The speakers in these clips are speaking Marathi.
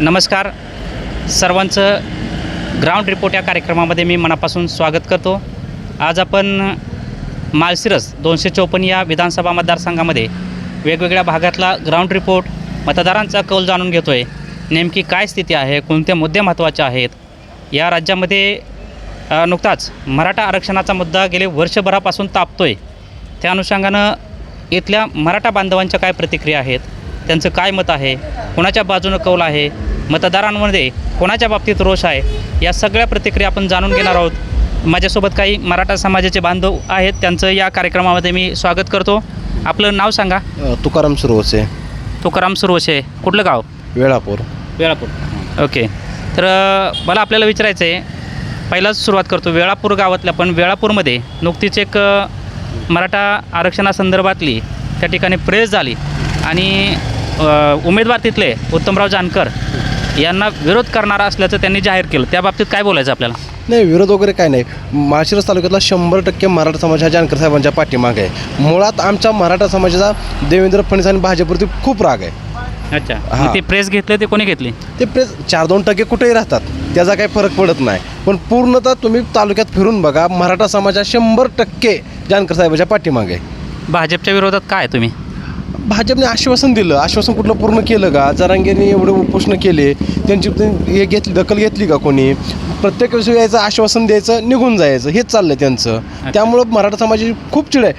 नमस्कार. सर्वांचं ग्राउंड रिपोर्ट या कार्यक्रमामध्ये मी मनापासून स्वागत करतो. आज आपण माळशिरस दोनशे चौपन्न या विधानसभा मतदारसंघामध्ये वेगवेगळ्या भागातला ग्राउंड रिपोर्ट मतदारांचा कौल जाणून घेतो आहे नेमकी काय स्थिती आहे? कोणते मुद्दे महत्त्वाचे आहेत? या राज्यामध्ये नुकताच मराठा आरक्षणाचा मुद्दा गेले वर्षभरापासून तापतो आहे त्या अनुषंगानं इथल्या मराठा बांधवांच्या काय प्रतिक्रिया आहेत? त्यांचं काय मत आहे? कोणाच्या बाजूनं कौल आहे? मतदारांमध्ये कोणाच्या बाबतीत रोष आहे या सगळ्या प्रतिक्रिया आपण जाणून घेणार आहोत. माझ्यासोबत काही मराठा समाजाचे बांधव आहेत त्यांचं या कार्यक्रमामध्ये मी स्वागत करतो. आपलं नाव सांगा. तुकाराम सुरवसे. तुकाराम सुरवशे कुठलं गाव? वेळापूर. वेळापूर. ओके. तर मला आपल्याला विचारायचं आहे पहिलाच सुरुवात करतो. वेळापूर गावातल्या पण वेळापूरमध्ये नुकतीच एक मराठा आरक्षणासंदर्भातली त्या ठिकाणी प्रेस झाली. आणि उमेदवार तिथले उत्तमराव जानकर यांना विरोध करणारा असल्याचं त्यांनी जाहीर केलं. त्या बाबतीत काय बोलायचं आपल्याला? नाही विरोध वगैरे काय नाही. माळशिरस तालुक्यातला शंभर टक्के मराठा समाज हा जानकर साहेबांच्या पाठीमागे आहे. मुळात आमच्या मराठा समाजाचा देवेंद्र फडणवीस आणि भाजपवरती खूप राग आहे. अच्छा. मग ते प्रेस घेतले ते कोणी घेतली? ते प्रेस चार दोन टक्के कुठेही राहतात. त्याचा काही फरक पडत नाही. पण पूर्णतः तुम्ही तालुक्यात फिरून बघा मराठा समाज हा शंभर टक्के जानकर साहेबांच्या पाठीमागे आहे. भाजपच्या विरोधात काय आहे तुम्ही? भाजपने आश्वासन दिलं. आश्वासन कुठलं पूर्ण केलं का? जरांगेने एवढे उपोषण केले. त्यांची हे घेतली दखल घेतली का कोणी? प्रत्येक वेळेस यायचं आश्वासन द्यायचं निघून जायचं. हेच चाललं त्यांचं. त्यामुळं मराठा समाजाची खूप चिड आहे.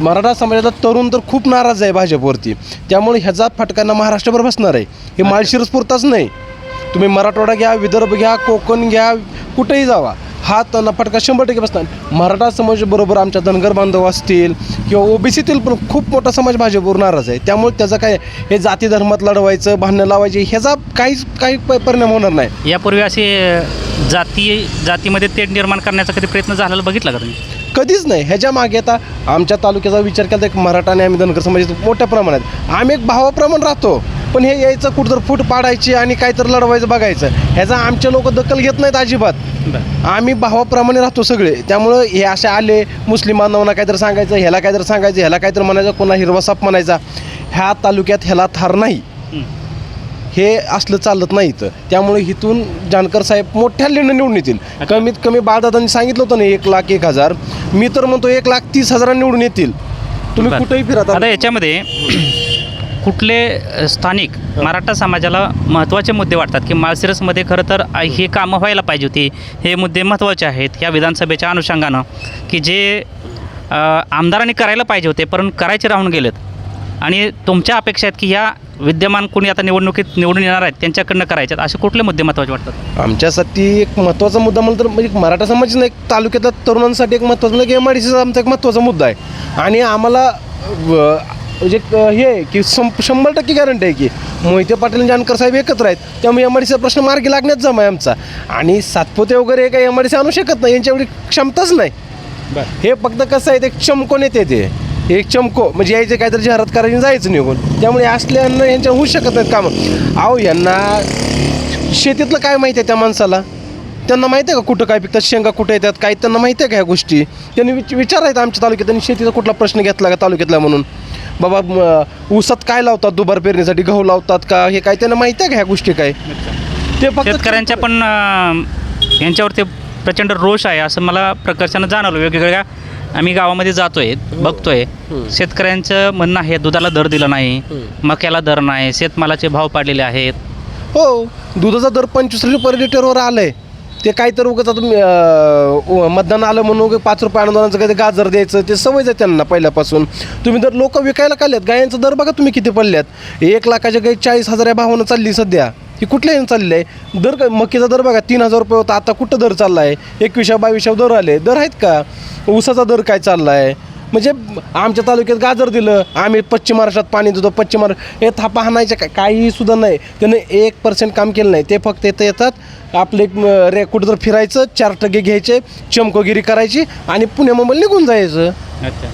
मराठा समाजाचा तरुण तर खूप नाराज आहे भाजपवरती. त्यामुळे ह्याचा फटकांना महाराष्ट्रभर बसणार आहे. हे माळशिरस पुरताच नाही. तुम्ही मराठवाडा घ्या विदर्भ घ्या कोकण घ्या कुठेही जावा. हा त्यांना फटका शंभर टक्के बसणार. मराठा समाजाबरोबर आमच्या धनगर बांधव असतील किंवा ओबीसीतील पण खूप मोठा समाज भाजपवर नाराज आहे. त्यामुळे त्याचा काय हे जाती धर्मात लढवायचं भांडणं लावायचे ह्याचा काहीच काही प- परिणाम होणार नाही. यापूर्वी असे जाती जातीमध्ये तेढ निर्माण करण्याचा कधी प्रयत्न झालेला बघितला का तुम्ही? कधीच नाही. ह्याच्या मागे आता आमच्या तालुक्याचा विचार केला तर एक मराठा आणि आम्ही धनगर समाज मोठ्या प्रमाणात. आम्ही एक भावाप्रमाण राहतो. पण हे यायचं कुठं तर फूट पाडायची आणि काहीतरी लढवायचं बघायचं. ह्याचा आमचे लोक दखल घेत नाहीत अजिबात. आम्ही भावाप्रमाणे राहतो सगळे. त्यामुळं हे असे आले मुस्लिम बांधवांना काहीतरी सांगायचं ह्याला काहीतरी सांगायचं ह्याला काहीतरी म्हणायचं कोणा हिरवा साप म्हणायचा. ह्या तालुक्यात ह्याला थार नाही. हं. असलं चालत नाही इथं. त्यामुळे इथून जानकर साहेब मोठ्या लिंड निवडून येतील. कमीत कमी बाळदादांनी सांगितलं होतं ना एक लाख एक हजार. मी तर म्हणतो एक लाख तीस हजार निवडून येतील. तुम्ही. कुठेही फिरत आता याच्यामध्ये कुठले स्थानिक मराठा समाजाला महत्त्वाचे मुद्दे वाटतात की माळशिरसमध्ये खरं तर आ- ही कामं व्हायला पाहिजे होती. हे मुद्दे महत्त्वाचे आहेत या विधानसभेच्या अनुषंगानं की जे आमदारांनी करायला पाहिजे होते पण करायचे राहून गेलेत. आणि तुमच्या अपेक्षा आहेत की ह्या विद्यमान कोणी आता निवडणुकीत निवडून येणार आहेत त्यांच्याकडनं करायच्यात असे कुठले मुद्दे महत्त्वाचे वाटतात? आमच्यासाठी एक महत्त्वाचा मुद्दा म्हणलं तर म्हणजे मराठा समाज नाही एक तालुक्यातल्या तरुणांसाठी एक महत्त्वाचा म्हणजे एम आय डी सीचा आमचा एक महत्त्वाचा मुद्दा आहे. आणि आम्हाला म्हणजे हे आहे की सं शंभर टक्के गॅरंटी आहे की मोहिते पाटील आणि जानकर साहेब एकत्र आहेत. त्यामुळे एम आय डी सीचा प्रश्न मार्गी लागण्यात जमा आहे आमचा. आणि सातपुते वगैरे काही एम आय डी सी आणू शकत नाही. यांच्या एवढी क्षमताच नाही. हे फक्त कसं आहे ते चमको नेते ते. एक चमको म्हणजे यायचे काहीतरी जाहिरात करायची जायचं निघून. त्यामुळे असल्यानं यांच्या होऊ शकत नाहीत कामं. अहो यांना शेतीतलं काय माहिती आहे त्या माणसाला? त्यांना माहिती आहे का कुठं काय पिकतात शेंगा कुठं येतात? काय त्यांना माहिती आहे का ह्या गोष्टी? त्यांनी विच विचारायचं आमच्या तालुक्यात. त्यांनी शेतीचा कुठला प्रश्न घेतला का तालुक्यातला म्हणून? बाबा म, ऊसात काय लावतात दुबार पेरणीसाठी? गहू लावतात का? हे काय त्यांना माहिती आहे का ह्या गोष्टी काय? ते फक्त शेतकऱ्यांच्या पण अ, यांच्यावरती प्रचंड रोष आहे असं मला प्रकर्षानं जाणवलं. वेगवेगळ्या आम्ही गावामध्ये जातोय बघतोय. शेतकऱ्यांचं म्हणणं आहे दुधाला दर दिला नाही मक्याला दर नाही शेतमालाचे भाव पाडलेले आहेत. हो दुधाचा दर पंचवीस रुपये पर लिटरवर आलंय. ते काय तर उगाच आता मतदान आलं म्हणून पाच रुपये अनुदानाचं काही गाजर द्यायचं ते सवयच आहे त्यांना पहिल्यापासून. तुम्ही जर लोक विकायला काढल्यात गायांचा दर बघा तुम्ही किती पडल्यात. एक लाखाच्या गाई चाळीस हजार या भावानं चालली सध्या. ही कुठल्या ह्यानं चालली आहे. दर काय मक्कीचा दर बघा तीन हजार रुपये होता आता कुठं दर चालला आहे एकविशा बावीसशा दर आले. दर आहेत का? ऊसाचा दर काय चालला आहे म्हणजे आमच्या तालुक्यात गाजर दिलं आम्ही पश्चिम महाराष्ट्रात पाणी देतो पश्चिम महाराष्ट्र हे थापा हाणायचं काय काही सुद्धा नाही. त्याने एक पर्सेंट काम केलं नाही. ते फक्त इथं येतात. आपले रे कुठं फिरायचं चार टक्के घ्यायचे चमकोगिरी करायची आणि पुणे मुंबईला निघून जायचं.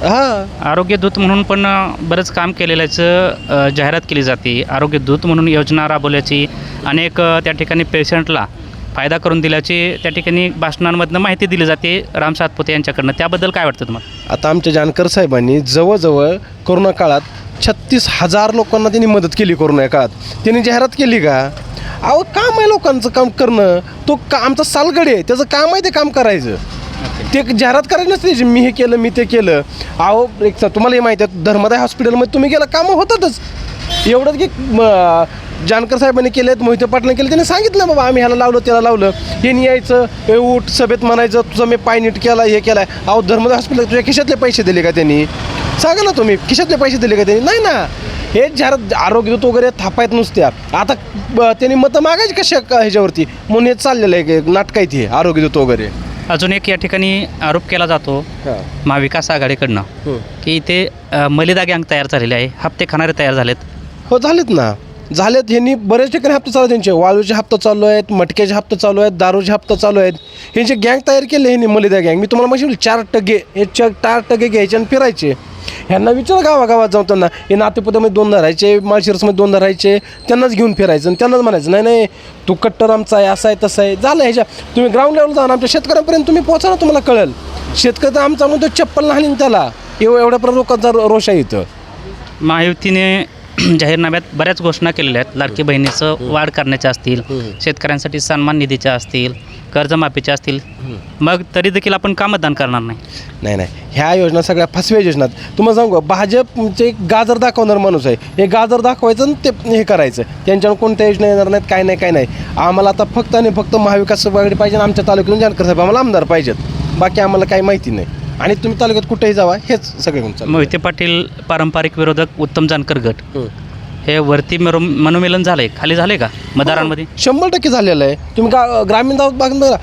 हां. आरोग्य दूत म्हणून पण बरंच काम केलेल्याचं जाहिरात केली जाते. आरोग्य दूत म्हणून योजना राबवल्याची अनेक त्या ठिकाणी पेशंटला फायदा करून दिल्याची त्या ठिकाणी भाषणांमधनं माहिती दिली जाते राम सातपुते यांच्याकडनं. त्याबद्दल काय वाटतं तुम्हाला? आता आमच्या जानकर साहेबांनी जवळजवळ कोरोना काळात छत्तीस हजार लोकांना त्यांनी मदत केली कोरोना काळात. त्यांनी जाहिरात केली का? अहो काम आहे लोकांचं काम करणं. तो का आमचा सालगडी आहे. त्याचं काम आहे ते काम करायचं. ते जाहिरात करायची नसते मी हे केलं मी ते केलं. अहो एक तुम्हाला हे माहिती आहे धर्मदाय हॉस्पिटलमध्ये तुम्ही गेला कामं होतातच. एवढंच की जानकर साहेबांनी केलेत मोहिते पाटलांनी केले त्यांनी सांगितलं बाबा आम्ही ह्याला लावलं त्याला लावलं. हे नाही यायचं हे उठ सभेत म्हणायचं तुझं मी पाय नीट केला हे केलाय. अहो धर्मदाय हॉस्पिटल तुझ्या खिशातले पैसे दिले का त्यांनी? सांगा ना तुम्ही खिशातले पैसे दिले का त्यांनी? नाही ना. हे जाहिरात आरोग्य दूत वगैरे थापायत नुसत्या. आता त्यांनी मतं मागायची कशा ह्याच्यावरती? म्हणून हे चाललेलं आहे नाटक आहे ते आरोग्य दूत वगैरे. अजून एक या ठिकाणी आरोप केला जातो महाविकास आघाडीकडनं की इथे मलिदा गँग तयार झालेले आहे हप्ते खाणारे तयार झालेत. हो झालेत ना. झालेत ह्यांनी बरेच ठिकाणी हप्ते चालू आहेत त्यांचे. वाळूचे हप्ते चालू आहेत मटक्याचे हप्ते चालू आहेत दारूचे हप्ते चालू आहेत. ह्यांचे गँग तयार केले ह्यांनी मलिदा गँग मी तुम्हाला माहिती चार टगे हे चार टगे घ्यायचे आणि फिरायचे. ह्यांना विचार गावागावात जाऊन त्यांना. हे नातेपुत्यामध्ये दोन धरायचे माळशिरसमध्ये दोन धरायचे त्यांनाच घेऊन फिरायचं आणि त्यांनाच म्हणायचं नाही नाही तू कट्टर आमचा आहे असा आहे तसं आहे. झालं ह्याच्या. तुम्ही ग्राउंड लेवल जाऊन आमच्या शेतकऱ्यांपर्यंत तुम्ही पोहोचा ना तुम्हाला कळेल. शेतकरी तर आमचा म्हणतो चप्पल नाही त्याला. एव एवढ्या पर्यंत लोकांचा रोष आहे इथं. महायुतीने जाहीरनाम्यात बऱ्याच घोषणा केलेल्या आहेत. लाडकी बहिणीचं वाढ करण्याच्या असतील शेतकऱ्यांसाठी सन्मान निधीच्या असतील कर्जमाफीच्या असतील. मग तरी देखील आपण का मतदान करणार नाही? नाही नाही. ह्या योजना सगळ्या फसव्या योजना आहेत. तुम्हाला सांगू का, भाजपचे एक गाजर दाखवणार माणूस आहे. हे गाजर दाखवायचं आणि ते हे करायचं. त्यांच्यावर कोणत्या योजना येणार नाहीत काय नाही काय नाही. आम्हाला आता फक्त आणि फक्त महाविकास आघाडी पाहिजे आणि आमच्या तालुक्यातून जानकर साहेब आम्हाला आमदार पाहिजेत. बाकी आम्हाला काही माहिती नाही. आणि तुम्ही तालुक्यात कुठेही जावा हेच सगळे घेऊन मोहिते पाटील पारंपरिक विरोधक उत्तम जानकर गट. हे. वरती मरो मनोमिलन झालंय. खाली झालंय का? मतदारांमध्ये शंभर टक्के झालेलं आहे. तुम्ही गा ग्रामीण भागात भाग बघा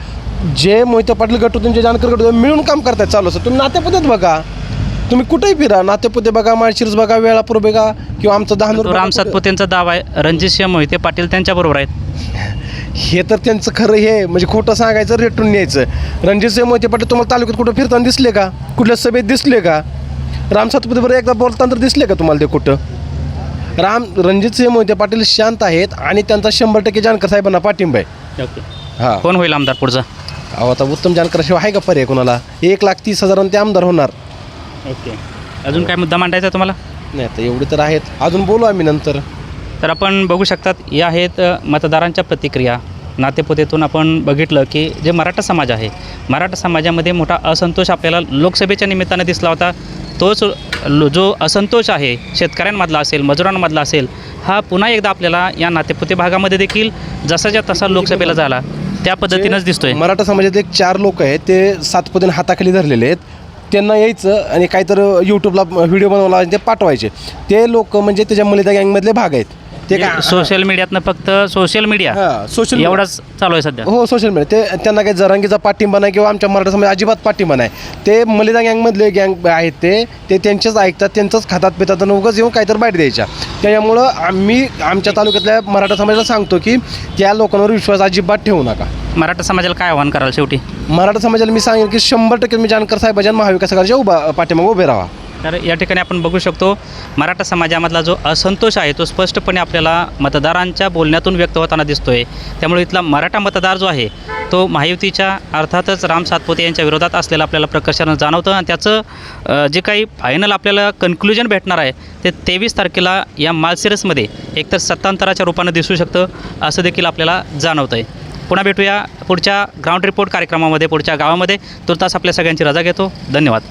जे मोहिते पाटील गट होते जे जानकर गट होते मिळून काम करतायत चालू. असं तुम्ही नातेपुत्यात बघा. तुम्ही कुठेही फिरा नातेपुते बघा माळशिरस बघा वेळापूर बघा किंवा आमचं दहा राम सातपुतेंचा दावा आहे. रणजितसिंह मोहिते पाटील त्यांच्याबरोबर आहेत. हे तर त्यांचं खरं हे म्हणजे खोटं सांगायचं रेटून न्यायचं. रणजित मोहिते पाटील तुम्हाला तालुक्यात कुठं फिरताना दिसले का? कुठल्या सभेत दिसले का? राम सातपुतेबरोबर एकदा बोलताना तर दिसले का तुम्हाला ते कुठं? राम रणजितसिंह मोहिते पाटील शांत आहेत आणि त्यांचा शंभर टक्के जानकर साहेबांना पाठिंबा आहे. ओके. हां. कोण होईल आमदार पुढचा? अहो आता उत्तम जानकर शिवाय आहे का पर्याय कोणाला? एक लाख तीस हजारांनी ते आमदार होणार. ओके. अजून काय मुद्दा मांडायचा आहे तुम्हाला? नाही आता एवढे तर आहेत. अजून बोलू आम्ही नंतर. तर आपण बघू शकतात या आहेत अ, मतदारांच्या प्रतिक्रिया. नातेपुतेतून आपण बघितलं की जे मराठा समाज आहे मराठा समाजामध्ये मोठा असंतोष आपल्याला लोकसभेच्या निमित्तानं दिसला होता. तोच लो- जो असंतोष आहे शेतकऱ्यांमधला असेल मजुरांमधला असेल हा पुन्हा एकदा आपल्याला या नातेपुते भागामध्ये देखील जसाच्या तसा लोकसभेला झाला. त्या पद्धतीनंच दिसतोय. मराठा समाजात एक चार लोक आहेत ते सातपदीने हाताखाली धरलेले आहेत. त्यांना यायचं आणि काहीतरी यूट्यूबला व्हिडिओ बनवला आणि ते पाठवायचे. ते लोक म्हणजे त्याच्या मलिदा गँगमधले भाग आहेत. ते काय? सोशल मीडियातनं फक्त सोशल मीडिया हां सोशल एवढाच चालू आहे सध्या. हो सोशल मीडिया ते त्यांना काही जरांगीचा पाठिंबा नाही किंवा आमच्या मराठा समाज अजिबात पाठिंबा नाही. ते मलिदा गँगमधले गँग आहेत ते ते त्यांचेच ऐकतात त्यांचंच खातात पितात आणि उगाच येऊन काहीतरी बाईट द्यायच्या. त्याच्यामुळं आम्ही आमच्या तालुक्यातल्या मराठा समाजाला सांगतो की त्या लोकांवर विश्वास अजिबात ठेवू नका. मराठा समाजाला काय आव्हान कराल शेवटी? मराठा समाजाला मी सांगेन की शंभर टक्के मी जानकर साहेबांच्या आणि महाविकास आघाडीच्या उभा पाठीमागे उभे राहा. तर या ठिकाणी आपण बघू शकतो मराठा समाजामधला जो असंतोष आहे तो स्पष्टपणे आपल्याला मतदारांच्या बोलण्यातून व्यक्त होताना दिसतोय. त्यामुळे इथला मराठा मतदार जो आहे तो महायुतीच्या अर्थातच राम सातपुते यांच्या विरोधात असलेलं आपल्याला प्रकर्षानं जाणवतं आणि त्याचं जे काही फायनल आपल्याला कन्क्लुजन भेटणार आहे ते तेवीस तारखेला या मालसिरसमध्ये एकतर सत्तांतराच्या रूपानं दिसू शकतं असं देखील आपल्याला जाणवतं आहे पुन्हा भेटूया पुढच्या ग्राउंड रिपोर्ट कार्यक्रमामध्ये पुढच्या गावामध्ये. तुर्तास आपल्या सगळ्यांची रजा घेतो. धन्यवाद.